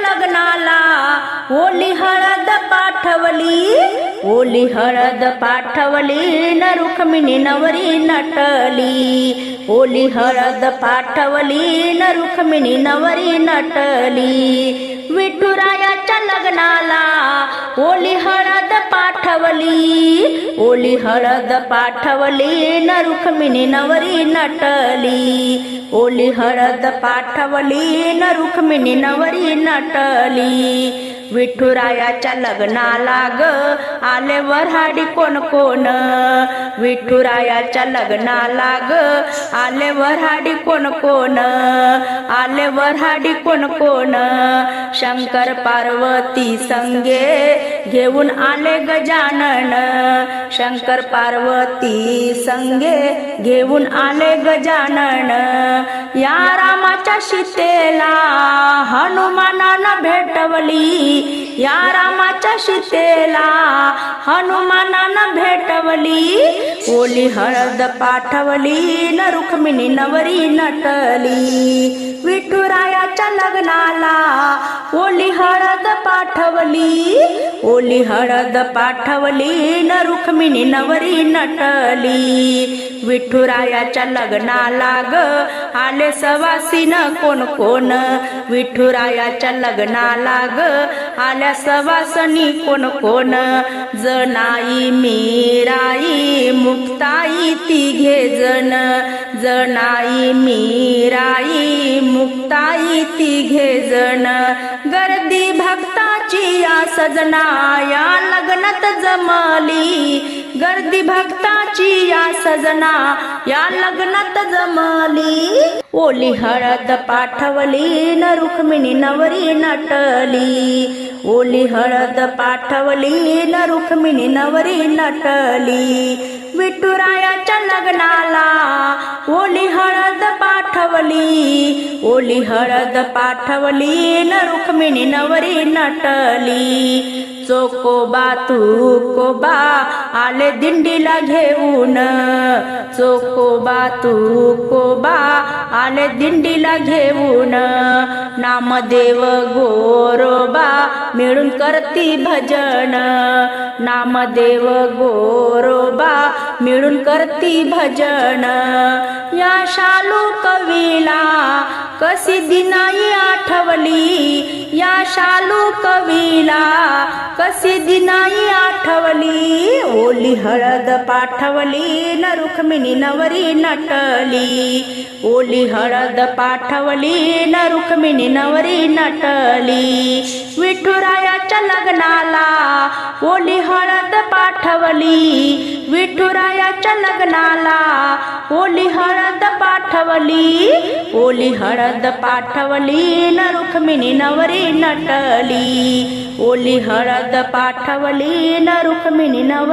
लग्नाला. ओली हळद पाठवली ओली हळद पाठवली न रुक्मिणी नवरी नटली. ओली हळद पाठवली न रुक्मिणी नवरी नटली. विठुरायाच्या लग्नाला ओली हळद पाठवली ओली हळद पाठवली न रुक्मिणी नवरी नटली. ओली हळद पाठवली न रुक्मिणी नवरी नटली विठुरायाच्या लग्नाला ग. आले वऱ्हाडी कोण कोण? विठुरायाच्या लग्नाला ग. आले वऱ्हाडी कोण कोण? आले वऱ्हाडी कोण कोण? शंकर पार्वती संगे घेऊन आले गजानन शंकर पार्वती संगे घेऊन आले गजानन या रामाच्या सीतेला हनुमानानं भेटवली. या रामाच्या सीतेला हनुमानानं भेटवली. ओली हळद पाठवली न रुक्मिणी नवरी नटली. विठुरायाच्या लग्नाला ओली हळद पाठवली. ओली हळद पाठवली न रुक्मिणी नवरी नटली. विठुरायाच्या लग्नाला ग आले सवासीन कोण कोण? विठुरायाच्या लग्नाला ग आल्या सवासनी कोण कोण? जनाई मीराई मुक्ताई तिघे जण. जणाई मीराई मुक्ताई तिघे जण. गर्दी भक्ताची या सजना या लग्नात जमली. गर्दी भक्ताची या सजना या लग्नात जमली. ओली हळद पाठवली न रुक्मिणी नवरी नटली. ओली हळद पाठवली न रुक्मिणी नवरी नटली. विठुरायाच्या लग्नाला ओली हळद पाठवली ओली हळद पाठवली न रुक्मिणी नवरी नटली. चोकोबा तू कोबा आले दिंडीला घेऊन. चोकोबा तू कोबा आले दिंडीला घेऊन. नामदेव गोरोबा मिळून करती भजन. नामदेव गोरोबा मिळून करती भजन. या शालू कवीला कशी दिनाई आठवली? या शालू कवीला कशी दिनाई आठवली? ओली हळद पाठवली न रुक्मिणी नवरी नटली. ओली हळद पाठवली न रुक्मिणी नवरी नटली. विठुरायाच्या लग्नाला ओली हळद पाठवली. विठुरायाच्या लग्नाला ओली हळद पाठवली. ओली हळद पाठवली न रुक्मिणी नवरी नटली. ओली हळद पाठवली न रुक्मिणी नवरी